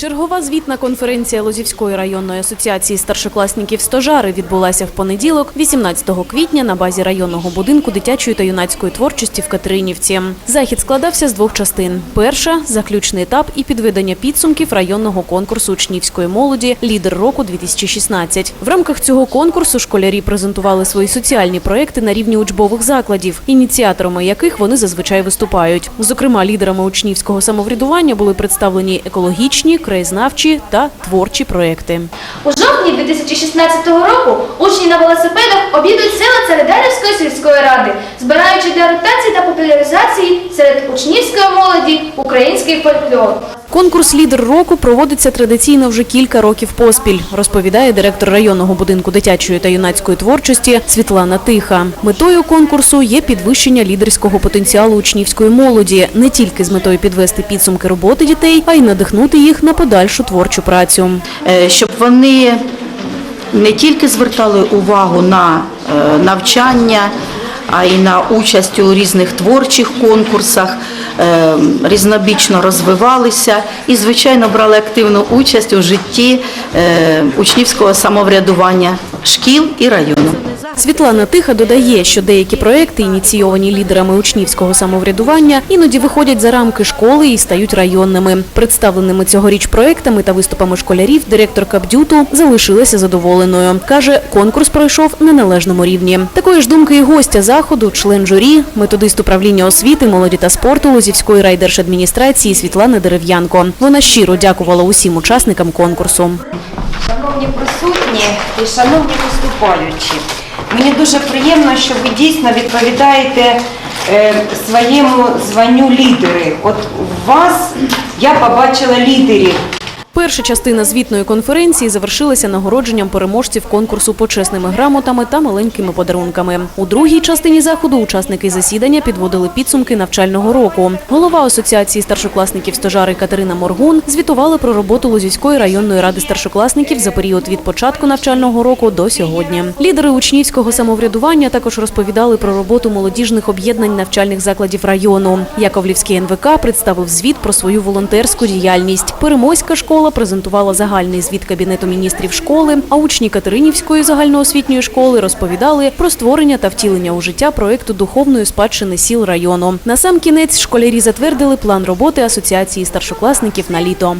Чергова звітна конференція Лозівської районної асоціації старшокласників «Стожари» відбулася в понеділок, 18 квітня, на базі районного будинку дитячої та юнацької творчості в Катеринівці. Захід складався з двох частин: перша заключний етап і підведення підсумків районного конкурсу учнівської молоді Лідер року 2016 В рамках цього конкурсу школярі презентували свої соціальні проекти на рівні учбових закладів, ініціаторами яких вони зазвичай виступають. Зокрема, лідерами учнівського самоврядування були представлені екологічні, краєзнавчі та творчі проекти. У жовтні 2016 року учні на велосипедах об'їдуть села Царидарівської сільської ради, збираючи для ротації та популяризації серед учнівської молоді український фольклор. Конкурс Лідер року проводиться традиційно вже кілька років поспіль, розповідає директор районного будинку дитячої та юнацької творчості Світлана Тиха. Метою конкурсу є підвищення лідерського потенціалу учнівської молоді не тільки з метою підвести підсумки роботи дітей, а й надихнути їх на подальшу творчу працю. Е, щоб вони не тільки звертали увагу на е, навчання, а й на участь у різних творчих конкурсах, е, різнобічно розвивалися і, звичайно, брали активну участь у житті е, учнівського самоврядування шкіл і району. Світлана Тиха додає, що деякі проекти, ініційовані лідерами учнівського самоврядування, іноді виходять за рамки школи і стають районними. Представленими цьогоріч проектами та виступами школярів директорка Бдюту залишилася задоволеною. Каже, конкурс пройшов на належному рівні. Такої ж думки і гостя заходу, член журі, методист управління освіти, молоді та спорту Лозівської райдержадміністрації Світлана Дерев'янко. Вона щиро дякувала усім учасникам конкурсу. Шановні присутні і шановні виступаючі, мені дуже приємно, що ви дійсно відповідаєте е, своєму званню лідери. От у вас я побачила лідерів. Перша частина звітної конференції завершилася нагородженням переможців конкурсу почесними грамотами та маленькими подарунками. У другій частині заходу учасники засідання підводили підсумки навчального року. Голова асоціації старшокласників стожари Катерина Моргун звітувала про роботу Лозівської районної ради старшокласників за період від початку навчального року до сьогодні. Лідери учнівського самоврядування також розповідали про роботу молодіжних об'єднань навчальних закладів району. Яковлівський НВК представив звіт про свою волонтерську діяльність. Переможська школа презентувала загальний звіт Кабінету міністрів школи, а учні Катеринівської загальноосвітньої школи розповідали про створення та втілення у життя проекту духовної спадщини сіл району. На сам кінець школярі затвердили план роботи асоціації старшокласників на літо.